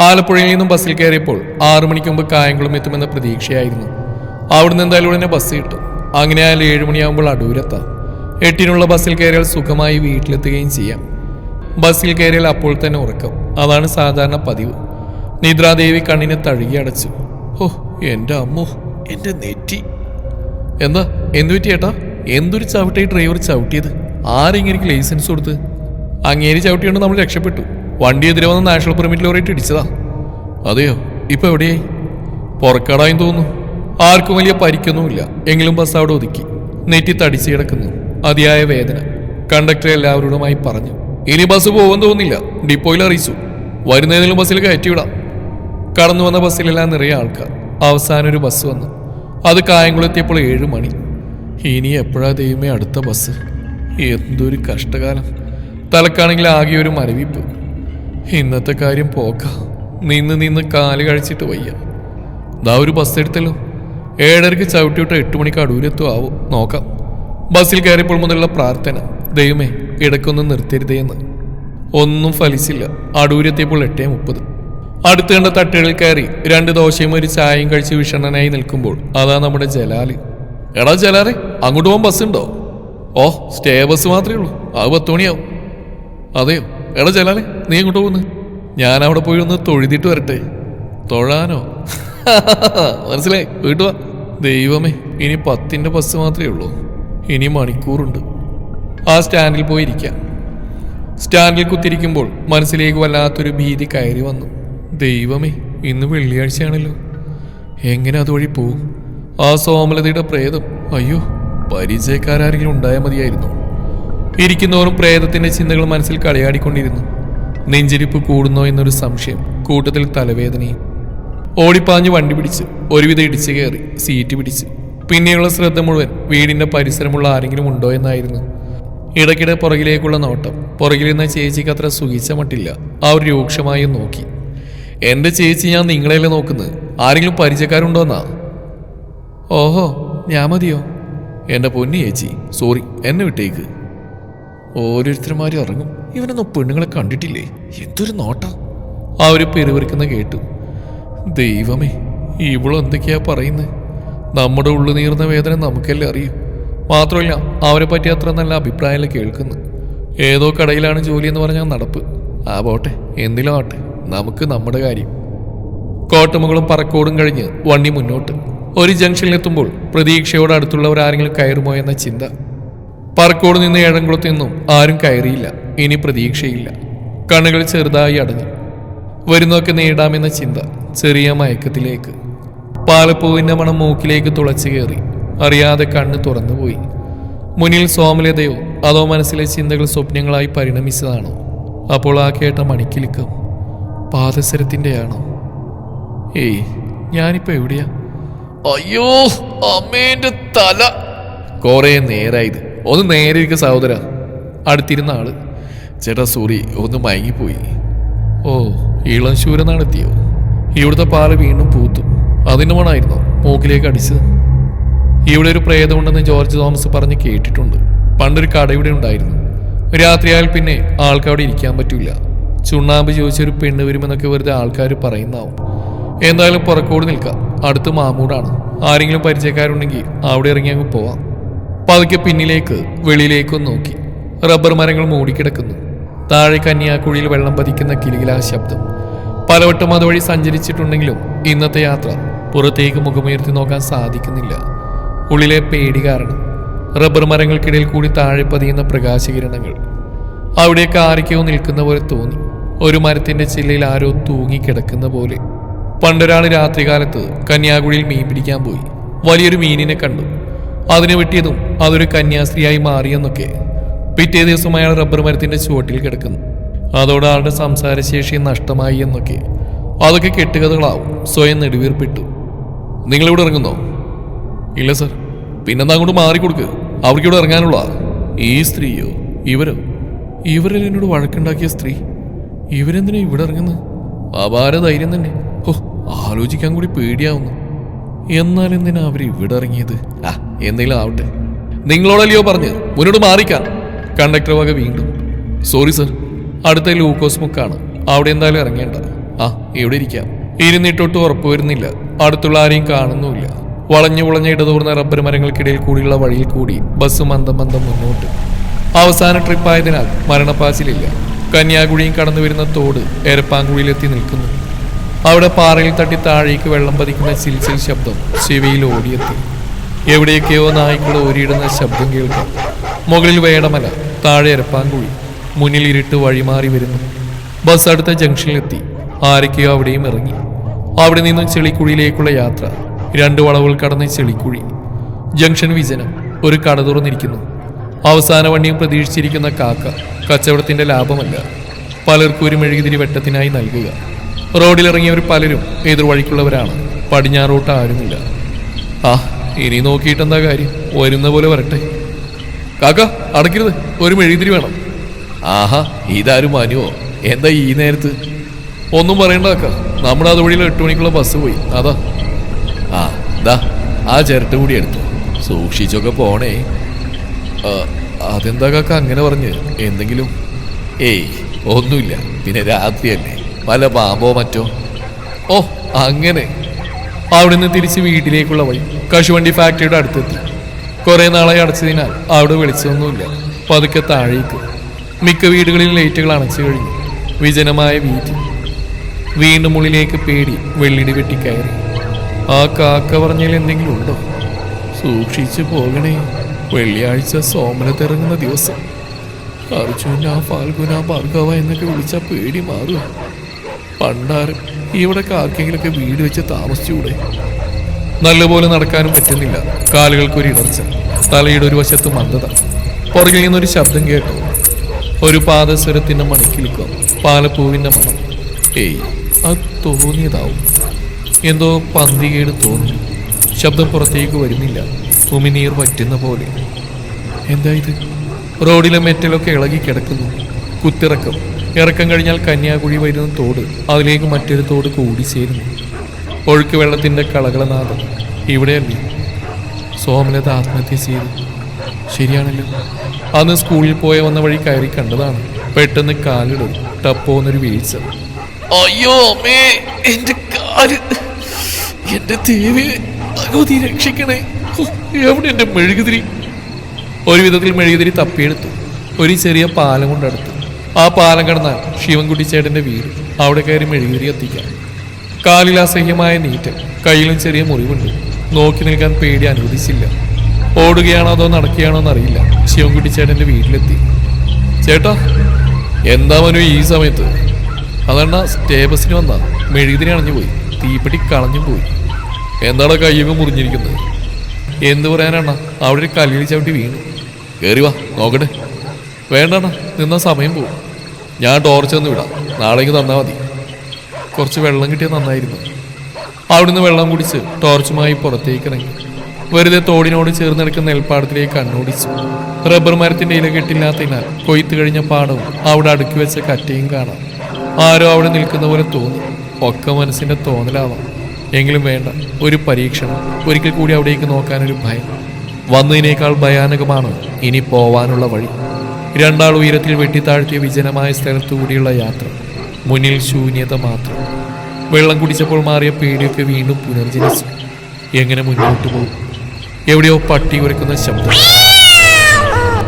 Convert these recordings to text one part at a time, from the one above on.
ആലപ്പുഴയിൽ നിന്നും ബസ്സിൽ കയറിയപ്പോൾ ആറു മണിക്ക് മുമ്പ് കായംകുളം എത്തുമെന്ന പ്രതീക്ഷയായിരുന്നു. അവിടുന്ന് എന്തായാലും ഉടനെ ബസ് കിട്ടും. അങ്ങനെ ആയാലും ഏഴുമണിയാകുമ്പോൾ അടൂരെത്താം. എട്ടിനുള്ള ബസ്സിൽ കയറിയാൽ സുഖമായി വീട്ടിലെത്തുകയും ചെയ്യാം. ബസ്സിൽ കയറിയാൽ അപ്പോൾ തന്നെ ഉറക്കം. അതാണ് സാധാരണ പതിവ്. നിദ്രാദേവി കണ്ണിനെ തഴുകി അടച്ചു. ഓ എന്റെ അമ്മോ എന്റെ നെറ്റി. എന്താ എന്തു പറ്റി ഏട്ടാ? എന്തൊരു ചവിട്ടായി ഡ്രൈവർ ചവിട്ടിയത്? ആരെങ്കിലും ലൈസൻസ് കൊടുത്ത്? അങ്ങേരി ചവിട്ടിയോണ്ട് നമ്മൾ രക്ഷപ്പെട്ടു. വണ്ടി എതിരെ വന്ന് നാഷണൽ പെർമിറ്റ് ലോറിയിട്ട് ഇടിച്ചതാ. അതെയോ? ഇപ്പൊ എവിടെയായി? പുറക്കാടായും തോന്നുന്നു. ആർക്കും വലിയ പരിക്കൊന്നുമില്ല. എങ്കിലും ബസ് അവിടെ ഒതുക്കി. നെറ്റി തടിച്ചു കിടക്കുന്നു. അതിയായ വേദന. കണ്ടക്ടർ എല്ലാവരോടുമായി പറഞ്ഞു. ഇനി ബസ് പോകുമെന്ന് തോന്നില്ല ഡിപ്പോയിൽ അറിയിച്ചു. വരുന്നതിലും ബസ്സിൽ കയറ്റിവിടാം. കടന്നു വന്ന ബസ്സിലെല്ലാം നിറയെ ആൾക്കാർ. അവസാനം ഒരു ബസ് വന്നു. അത് കായംകുളത്തിയപ്പോൾ ഏഴ് മണി. ഇനി എപ്പോഴാ ദൈവമേ അടുത്ത ബസ്? എന്തൊരു കഷ്ടകാലം. തലക്കാണെങ്കിൽ ആകെ ഒരു മരവിപ്പ്. ഇന്നത്തെ കാര്യം പോക്ക. നിന്ന് നിന്ന് കാൽ കഴിച്ചിട്ട് വയ്യ. ദാ ഒരു ബസ് എടുത്തല്ലോ. ഏഴരക്ക് ചവിട്ടിയിട്ട് എട്ട് മണിക്ക് അടൂരെത്തും ആവും. നോക്കാം. ബസ്സിൽ കയറിയപ്പോൾ മുതലുള്ള പ്രാർത്ഥന. ദൈവമേ ഇടയ്ക്കൊന്നും നിർത്തരുതേ എന്ന്. ഒന്നും ഫലിച്ചില്ല. അടൂരെത്തിയപ്പോൾ എട്ടേ മുപ്പത്. അടുത്ത് കണ്ട തട്ടുകളിൽ കയറി രണ്ട് ദോശയും ഒരു ചായയും കഴിച്ച് വിഷണ്ണനായി നിൽക്കുമ്പോൾ അതാ നമ്മുടെ ജലാൽ. എടാ ജലാലെ അങ്ങോട്ട് പോകാൻ ബസ് ഉണ്ടോ? ഓ സ്റ്റേ ബസ് മാത്രമേ ഉള്ളൂ. അത് പത്ത് മണിയാവും. അതെയോ? എടാ ജലാലെ നീ എങ്ങോട്ട് പോകുന്നു ഞാൻ അവിടെ പോയി ഒന്ന് തൊഴുതിട്ട് വരട്ടെ. തൊഴാനോ? മനസ്സിലായി? വീട്ടുവാ ദൈവമേ ഇനി പത്തിന്റെ ബസ് മാത്രമേ ഉള്ളൂ. ഇനി മണിക്കൂറുണ്ട്. ആ സ്റ്റാൻഡിൽ പോയി ഇരിക്കാം. സ്റ്റാൻഡിൽ കുത്തിരിക്കുമ്പോൾ മനസ്സിലേക്ക് വല്ലാത്തൊരു ഭീതി കയറി വന്നു. ദൈവമേ ഇന്ന് വെള്ളിയാഴ്ചയാണല്ലോ. എങ്ങനെ അതുവഴി പോവും? ആ സോമലതയുടെ പ്രേതം. അയ്യോ പരിചയക്കാരെങ്കിലും ഉണ്ടായാൽ മതിയായിരുന്നു? ഇരിക്കുന്നവരും പ്രേതത്തിന്റെ ചിന്തകൾ മനസ്സിൽ കളിയാടിക്കൊണ്ടിരുന്നു. നെഞ്ചിരിപ്പ് കൂടുന്നോ എന്നൊരു സംശയം കൂട്ടത്തിൽ തലവേദനയും. ഓടിപ്പാഞ്ഞ് വണ്ടി പിടിച്ച് ഒരുവിധം ഇടിച്ചു കയറി സീറ്റ് പിടിച്ച്. പിന്നെയുള്ള ശ്രദ്ധ മുഴുവൻ വീടിന്റെ പരിസരമുള്ള ആരെങ്കിലും ഉണ്ടോ എന്നായിരുന്നു. ഇടയ്ക്കിടെ പുറകിലേക്കുള്ള നോട്ടം പുറകിലിരുന്ന ചേച്ചിക്ക് അത്ര സുഖിച്ച മട്ടില്ല. അവർ രൂക്ഷമായി നോക്കി. എന്റെ ചേച്ചി ഞാൻ നിങ്ങളെയല്ലേ നോക്കുന്നത്? ആരെങ്കിലും പരിചയക്കാരുണ്ടോന്നാ? ഓഹോ ഞാൻ മതിയോ? എന്റെ പൊന്നു ചേച്ചി സോറി എന്നെ വിട്ടേക്ക്. ഓരോരുത്തർമാരും ഇറങ്ങും. ഇവനൊന്നും പെണ്ണുങ്ങളെ കണ്ടിട്ടില്ലേ? എന്തൊരു നോട്ട. ആ ഒരു പെരുവരിക്കുന്ന കേട്ടു. ദൈവമേ ഇവളെന്തൊക്കെയാ പറയുന്നത് നമ്മുടെ ഉള്ളു നീർന്ന വേദന നമുക്കല്ലേ അറിയും. മാത്രമല്ല അവരെ പറ്റി അത്ര നല്ല അഭിപ്രായമല്ല കേൾക്കുന്നു. ഏതോ കടയിലാണ് ജോലി എന്ന് പറഞ്ഞാൽ നടപ്പ്. ആ പോട്ടെ. എന്തിലും ആട്ടെ നമുക്ക് നമ്മുടെ കാര്യം. കോട്ടമുകളും പറക്കോടും കഴിഞ്ഞ് വണ്ടി മുന്നോട്ട്. ഒരു ജംഗ്ഷനിലെത്തുമ്പോൾ പ്രതീക്ഷയോട് അടുത്തുള്ളവർ ആരെങ്കിലും കയറുമോ എന്ന ചിന്ത. പറക്കോട് നിന്ന് ഏഴംകുളത്ത് നിന്നും ആരും കയറിയില്ല. ഇനി പ്രതീക്ഷയില്ല. കണ്ണുകൾ ചെറുതായി അടഞ്ഞു. വരുന്നൊക്കെ നേടാമെന്ന ചിന്ത ചെറിയ മയക്കത്തിലേക്ക്. പാലപ്പൂവിന്റെ മണം മൂക്കിലേക്ക് തുളച്ചു കയറി. അറിയാതെ കണ്ണ് തുറന്നുപോയി. മുന്നിൽ സോമലതയോ അതോ മനസ്സിലെ ചിന്തകൾ സ്വപ്നങ്ങളായി പരിണമിച്ചതാണോ? അപ്പോൾ ആ കേട്ട മണിക്കിലുക്കം പാദസരത്തിന്റെയാണോ ഏയ് ഞാനിപ്പോ എവിടെയാ? അയ്യോ അമ്മേന്റെ തല. കുറെ നേരായത്. ഒന്ന് നേരെ ഇരിക്ക സഹോദര. അടുത്തിരുന്ന ആൾ. ചേട്ടാ സോറി ഒന്ന് മയങ്ങിപ്പോയി. ഓ ഇളം ശൂരനാണെത്തിയോ ഇവിടുത്തെ പാൽ വീണ്ടും പൂത്തു. അതിന് മണായിരുന്നോ? മൂക്കിലേക്ക് അടിച്ചത്. ഇവിടെ ഒരു പ്രേതമുണ്ടെന്ന് ജോർജ് തോമസ് പറഞ്ഞ് കേട്ടിട്ടുണ്ട്. പണ്ടൊരു കട ഇവിടെ ഉണ്ടായിരുന്നു. രാത്രിയായാൽ പിന്നെ ആൾക്കവിടെ ഇരിക്കാൻ പറ്റൂല. ചുണ്ണാമ്പ് ചോദിച്ചൊരു പെണ്ണ് വരുമെന്നൊക്കെ വെറുതെ ആൾക്കാർ പറയുന്നാവും. എന്തായാലും പുറക്കോട് നിൽക്കാം. അടുത്ത് മാമൂടാണ്. ആരെങ്കിലും പരിചയക്കാരുണ്ടെങ്കിൽ അവിടെ ഇറങ്ങി അങ്ങ് പോവാം. പതുക്കെ പിന്നിലേക്ക് വെളിയിലേക്കും നോക്കി. റബ്ബർ മരങ്ങൾ മൂടിക്കിടക്കുന്നു. താഴെ കന്യാക്കുഴിയിൽ വെള്ളം പതിക്കുന്ന കിലുകിലാ ശബ്ദം. പലവട്ടം അതുവഴി സഞ്ചരിച്ചിട്ടുണ്ടെങ്കിലും ഇന്നത്തെ യാത്ര പുറത്തേക്ക് മുഖമുയർത്തി നോക്കാൻ സാധിക്കുന്നില്ല. ഉള്ളിലെ പേടി കാരണം റബ്ബർ മരങ്ങൾക്കിടയിൽ കൂടി താഴെ പതിയുന്ന പ്രകാശകിരണങ്ങൾ. അവിടെ ആരൊക്കെയോ നിൽക്കുന്ന പോലെ തോന്നി. ഒരു മരത്തിന്റെ ചില്ലയിൽ ആരോ തൂങ്ങിക്കിടക്കുന്ന പോലെ. പണ്ടൊരാൾ രാത്രികാലത്ത് കന്യാകുഴിയിൽ മീൻ പിടിക്കാൻ പോയി. വലിയൊരു മീനിനെ കണ്ടു. അതിനെ വെട്ടിയതും അതൊരു കന്യാസ്ത്രീയായി മാറിയെന്നൊക്കെ. പിറ്റേ ദിവസം അയാൾ റബ്ബർ മരത്തിന്റെ ചുവട്ടിൽ കിടക്കുന്നു. അതോടെ ആളുടെ സംസാരശേഷി നഷ്ടമായി എന്നൊക്കെ. അതൊക്കെ കെട്ടുകഥകളാവും. സ്വയം നെടുവീർപ്പിട്ടു. നിങ്ങളിവിടെ ഇറങ്ങുന്നോ? ഇല്ല സർ. പിന്നെന്താ അങ്ങോട്ട് മാറിക്കൊടുക്ക്? അവർക്കിവിടെ ഇറങ്ങാനുള്ള ഈ സ്ത്രീയോ? ഇവരോ? ഇവരിൽ എന്നോട് വഴക്കുണ്ടാക്കിയ സ്ത്രീ? ഇവരെന്തിനാ ഇവിടെ ഇറങ്ങുന്നത് അപാര ധൈര്യം തന്നെ. ഓ ആലോചിക്കാൻ കൂടി പേടിയാവുന്നു. എന്നാൽ എന്തിനാ അവർ ഇവിടെ ഇറങ്ങിയത്? ആ എന്തെങ്കിലും ആവട്ടെ. നിങ്ങളോടല്ലയോ പറഞ്ഞ്? മുന്നോട്ട് മാറിക്കാൻ കണ്ടക്ടർ വക വീണ്ടും. സോറി സർ അടുത്ത ലൂക്കോസ് മുക്കാണ്. അവിടെ എന്തായാലും ഇറങ്ങേണ്ട. ആ ഇവിടെ ഇരിക്കാം. ഇരുന്നിട്ടൊട്ട് ഉറപ്പു വരുന്നില്ല. അടുത്തുള്ള ആരെയും കാണുന്നുമില്ല. വളഞ്ഞു വളഞ്ഞ ഇടതൂർന്ന റബ്ബർ മരങ്ങൾക്കിടയിൽ കൂടിയുള്ള വഴിയിൽ കൂടി ബസ് മന്ദം മന്ദം മുന്നോട്ട്. അവസാന ട്രിപ്പായതിനാൽ മരണപ്പാച്ചിലില്ല. കന്യാകുഴിയും കടന്നു വരുന്ന തോട് എരപ്പാങ്കുഴിയിലെത്തി നിൽക്കുന്നു. അവിടെ പാറയിൽ തട്ടി താഴേക്ക് വെള്ളം പതിക്കുന്ന ചിൽച്ചിൽ ശബ്ദം ചെവിയിൽ ഓടിയെത്തി. എവിടെയൊക്കെയോ നായ്ക്കൾ ഓരിയിടുന്ന ശബ്ദം കേൾക്കാം. മുകളിൽ വേടമല താഴെ എരപ്പാങ്കുഴി മുന്നിൽ ഇരുട്ട് വഴിമാറി വരുന്നു. ബസ് അടുത്ത ജംഗ്ഷനിലെത്തി. ആരൊക്കെയോ അവിടെയും ഇറങ്ങി. അവിടെ നിന്നും ചെളിക്കുഴിയിലേക്കുള്ള യാത്ര. രണ്ട് വളവുകൾ കടന്ന് ചെളിക്കുഴി. ജംഗ്ഷൻ വിജനം. ഒരു കട തുറന്നിരിക്കുന്നു. അവസാന വണ്ടിയും പ്രതീക്ഷിച്ചിരിക്കുന്ന കാക്ക കച്ചവടത്തിന്റെ ലാഭമല്ല. പലർക്കും ഒരു മെഴുകുതിരി വെട്ടത്തിനായി നൽകുക. റോഡിലിറങ്ങിയവർ പലരും എതിർവഴിക്കുള്ളവരാണ്. പടിഞ്ഞാറോട്ട് ആരുമില്ല. ആ ഇനി നോക്കിയിട്ടെന്താ കാര്യം? വരുന്ന പോലെ വരട്ടെ. കാക്ക അടക്കരുത്. ഒരു മെഴുകുതിരി വേണം. ആഹാ ഇതാരും മാനുവോ എന്താ ഈ നേരത്ത്? ഒന്നും പറയണ്ട കാക്ക. നമ്മുടെ അതുവഴിയിൽ എട്ട് മണിക്കുള്ള ബസ് പോയി. അതാ. ആ ദാ ആ ചിരട്ട കൂടി എടുത്തു. സൂക്ഷിച്ചൊക്കെ പോണേ. അതെന്താ കാക്ക അങ്ങനെ പറഞ്ഞ്? എന്തെങ്കിലും? ഏയ് ഒന്നുമില്ല. പിന്നെ രാത്രിയല്ലേ. പല പാമ്പോ മറ്റോ? ഓ അങ്ങനെ. അവിടുന്ന് തിരിച്ച് വീട്ടിലേക്കുള്ള വഴി കശുവണ്ടി ഫാക്ടറിയുടെ അടുത്തെത്തി. കുറേ നാളായി അടച്ചതിനാൽ അവിടെ വെളിച്ചമൊന്നുമില്ല. പതുക്കെ താഴേക്ക്. മിക്ക വീടുകളിൽ ലൈറ്റുകൾ അണച്ചു കഴിഞ്ഞു. വിജനമായ വീതി. വീണ്ടും ഉള്ളിലേക്ക് പേടി വെള്ളിടി വെട്ടിക്കയറി. ആ കാക്ക പറഞ്ഞതിൽ എന്തെങ്കിലും ഉണ്ടോ? സൂക്ഷിച്ചു പോകണേ. വെള്ളിയാഴ്ച സോമനത്തിറങ്ങുന്ന ദിവസം. അർജുന ഫാൽഗുന ഭാർഗവ എന്നൊക്കെ വിളിച്ച പേടി മാറുക. പണ്ടാരം ഇവിടെ ആർക്കെങ്കിലൊക്കെ വീട് വെച്ച് താമസിച്ചുകൂടെ നല്ലപോലെ നടക്കാനും പറ്റുന്നില്ല. കാലുകൾക്ക് ഒരു ഇടർച്ച. തലയുടെ ഒരു വശത്ത് മന്ദത. പുറകിൽ നിന്നൊരു ശബ്ദം കേട്ടു. ഒരു പാദസ്വരത്തിന്റെ മണിക്കിലുക്കം പാലപ്പൂവിന്റെ മണം. ഏയ് അത് തോന്നിയതാവും. എന്തോ പന്തികേട് തോന്നി. ശബ്ദം പുറത്തേക്ക് വരുന്നില്ല. ഉമിനീർ വറ്റുന്ന പോലെ. എന്താ ഇത്? റോഡിലെ മെറ്റലൊക്കെ ഇളകി കിടക്കുന്നു. കുത്തിറക്കം. ഇറക്കം കഴിഞ്ഞാൽ കന്യാകുഴി വരുന്ന തോട്. അതിലേക്ക് മറ്റൊരു തോട് കൂടി ചേരുന്നു. ഒഴുക്ക് വെള്ളത്തിന്റെ കളകളനാഥം ഇവിടെയല്ല സോമലത ആത്മഹത്യ ചെയ്തു. ശരിയാണല്ലോ. അന്ന് സ്കൂളിൽ പോയ വന്ന വഴി കയറി കണ്ടതാണ്. പെട്ടെന്ന് കാലിടും. ടപ്പോന്നൊരു വീഴ്ച. അയ്യോ അമ്മേ എന്റെ കാൽ. എന്റെ ദേവി ഭഗവതി രക്ഷിക്കണേ. എവിടെ എന്റെ മെഴുകുതിരി? ഒരു വിധത്തിൽ മെഴുകുതിരി തപ്പിയെടുത്തു. ഒരു ചെറിയ പാലം കൊണ്ടെടുത്തു. ആ പാലം കടന്നാൽ ശിവൻകുട്ടി ചേട്ടന്റെ വീട് അവിടെ കയറി മെഴുകുതിരി എത്തിക്കാം കാലിൽ അസഹ്യമായ നീറ്റൽ കയ്യിലും ചെറിയ മുറിവുണ്ട്. നോക്കി നിൽക്കാൻ പേടി അനുവദിച്ചില്ല. ഓടുകയാണോ അതോ നടക്കുകയാണോ എന്നറിയില്ല. ശിവൻകുട്ടി ചേട്ടന്റെ വീട്ടിലെത്തി. ചേട്ടാ എന്താ മനു ഈ സമയത്ത്? അതണ്ണ സ്റ്റേ ബസ്സിന് വന്നാ? മെഴുകുതിരി അണഞ്ഞു പോയി. തീപ്പെട്ടി കളഞ്ഞു പോയി. എന്താണ് കയ്യൊക്കെ മുറിഞ്ഞിരിക്കുന്നത്? എന്ത് പറയാനാണ്? അവിടെ ഒരു കല്ലിൽ ചവിട്ടി വീണു. കയറി വാ നോക്കട്ടെ. വേണ്ടണ നിന്ന സമയം പോവും ഞാൻ ടോർച്ച് ഒന്ന് വിടാം. നാളേക്ക് തന്നാൽ മതി. കുറച്ച് വെള്ളം കിട്ടിയാൽ നന്നായിരുന്നു. അവിടുന്ന് വെള്ളം കുടിച്ച് ടോർച്ചുമായി പുറത്തേക്ക് ഇറങ്ങി വെറുതെ തോടിനോട് ചേർന്ന് കിടക്കുന്ന നെൽപ്പാടത്തിലേക്ക് കണ്ണോടിച്ചു. റബ്ബർ മരത്തിന്റെ ഇല കെട്ടില്ലാത്തതിനാൽ കൊയ്ത്ത് കഴിഞ്ഞ പാടവും അവിടെ അടുക്കി വെച്ച കറ്റയും കാണാം. ആരോ അവിടെ നിൽക്കുന്ന പോലെ തോന്നി. ഒക്കെ മനസ്സിന്റെ തോന്നലാവാം. എങ്കിലും വേണ്ട ഒരു പരീക്ഷണം. ഒരിക്കൽ കൂടി അവിടേക്ക് നോക്കാനൊരു ഭയം. വന്നതിനേക്കാൾ ഭയാനകമാണ് ഇനി പോവാനുള്ള വഴി. രണ്ടാൾ ഉയരത്തിൽ വെട്ടിത്താഴ്ത്തിയ വിജനമായ സ്ഥലത്തു കൂടിയുള്ള യാത്ര. മുന്നിൽ ശൂന്യത മാത്രം. വെള്ളം കുടിച്ചപ്പോൾ മാറിയ പേടിയൊക്കെ വീണ്ടും പുനർജനിച്ചു. എങ്ങനെ മുന്നോട്ട് പോകും? എവിടെയോ പട്ടി ഉരക്കുന്ന ശബ്ദം.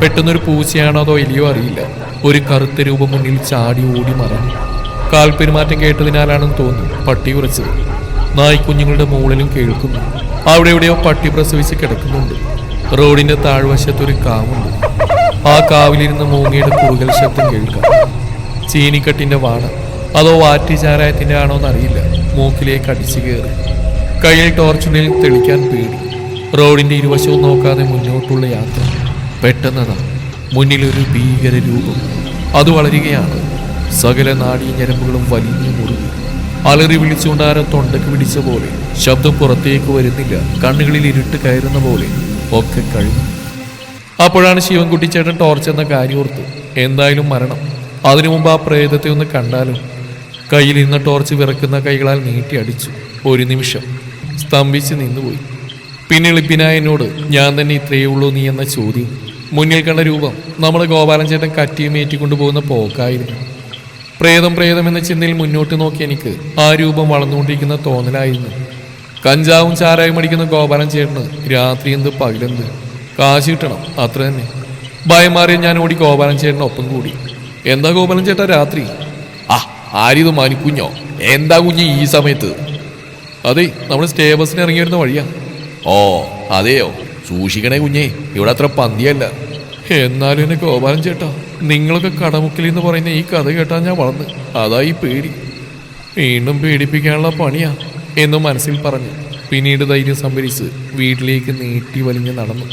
പെട്ടെന്നൊരു പൂച്ചയാണോ അതോ എലിയോ അറിയില്ല. ഒരു കറുത്ത രൂപം മുന്നിൽ ചാടി ഓടി മറഞ്ഞു. കാൽ പെരുമാറ്റം കേട്ടതിനാലാണെന്ന് തോന്നുന്നു പട്ടി ഉറച്ചത് നായ്ക്കുഞ്ഞുങ്ങളുടെ മൂളിലും കേൾക്കുന്നു. അവിടെ എവിടെയോ പട്ടി പ്രസവിച്ച് കിടക്കുന്നുണ്ട്. റോഡിന്റെ താഴ്വശത്തൊരു കാവുണ്ട്. ആ കാവിലിരുന്ന് മൂങ്ങയുടെ കുറുകൽ ശബ്ദം കേൾക്കാം. ചീനിക്കട്ടിന്റെ വാണ. അതോ വാറ്റി ആണോ എന്നറിയില്ല. മൂക്കിലേക്ക് അടിച്ചു കയറി. കയ്യിൽ ടോർച്ചിനിൽ തെളിക്കാൻ പേടി. റോഡിന്റെ ഇരുവശവും നോക്കാതെ മുന്നോട്ടുള്ള യാത്ര പെട്ടെന്നതാ. മുന്നിലൊരു ഭീകര രൂപം. അത് വളരുകയാണ്. സകല നാടീ ഞരമ്പുകളും വലിഞ്ഞു മുറുകി. അലറി വിളിച്ചുകൊണ്ടാരോ തൊണ്ടക്ക് പിടിച്ച പോലെ. ശബ്ദം പുറത്തേക്ക് വരുന്നില്ല. കണ്ണുകളിൽ ഇരുട്ട് കയറുന്ന പോലെ. ഒക്കെ കഴിഞ്ഞു. അപ്പോഴാണ് ശിവൻകുട്ടി ചേട്ടൻ ടോർച്ച് എന്ന കാര്യം ഓർത്ത് എന്തായാലും മരണം. അതിനു മുമ്പ് ആ പ്രേതത്തെ ഒന്ന് കണ്ടാലും കയ്യിൽ ഇന്ന് ടോർച്ച് വിറക്കുന്ന കൈകളാൽ നീട്ടി അടിച്ചു. ഒരു നിമിഷം സ്തംഭിച്ച് നിന്നുപോയി. പിന്നെ ലിപ്പിനായ എന്നോട് ഞാൻ തന്നെ ഇത്രയേ ഉള്ളൂ നീ എന്ന ചോദ്യം. മുന്നിൽ കണ്ട രൂപം നമ്മൾ ഗോപാലൻ ചേട്ടൻ കറ്റിയും ഏറ്റിക്കൊണ്ടുപോകുന്ന പോക്കായിരുന്നു. പ്രേതം പ്രേതം എന്ന ചിന്തയിൽ മുന്നോട്ട് നോക്കി എനിക്ക് ആ രൂപം വളർന്നുകൊണ്ടിരിക്കുന്ന തോന്നലായിരുന്നു. കഞ്ചാവും ചാരായും അടിക്കുന്ന ഗോപാലൻ ചേട്ടന് രാത്രി എന്ത് പകലെന്ത്? കാശ് കിട്ടണം. അത്ര തന്നെ. ഭയം മാറിയ ഞാൻ ഓടി ഗോപാലൻ ചേട്ടൻ ഒപ്പം കൂടി. എന്താ ഗോപാലൻ ചേട്ടാ രാത്രി? ആ ആരിത് മാനിക്കുഞ്ഞോ? എന്താ കുഞ്ഞ് ഈ സമയത്ത്? അതെ നമ്മൾ സ്റ്റേ ബസ്സിന് ഇറങ്ങി വരുന്ന വഴിയാ. ഓ അതെയോ? സൂക്ഷിക്കണേ കുഞ്ഞേ ഇവിടെ അത്ര പന്തിയല്ല. എന്നാലും എന്നെ ഗോപാലൻ ചേട്ടാ നിങ്ങളൊക്കെ കടമുക്കിൽ എന്ന് പറയുന്ന ഈ കഥ കേട്ടാ ഞാൻ വളർന്ന്. അതാ ഈ പേടി. വീണ്ടും പേടിപ്പിക്കാനുള്ള പണിയാ എന്ന് മനസ്സിൽ പറഞ്ഞു പിന്നീട് ധൈര്യം സംഭരിച്ച് വീട്ടിലേക്ക് നീട്ടി വലിഞ്ഞ് നടന്നു.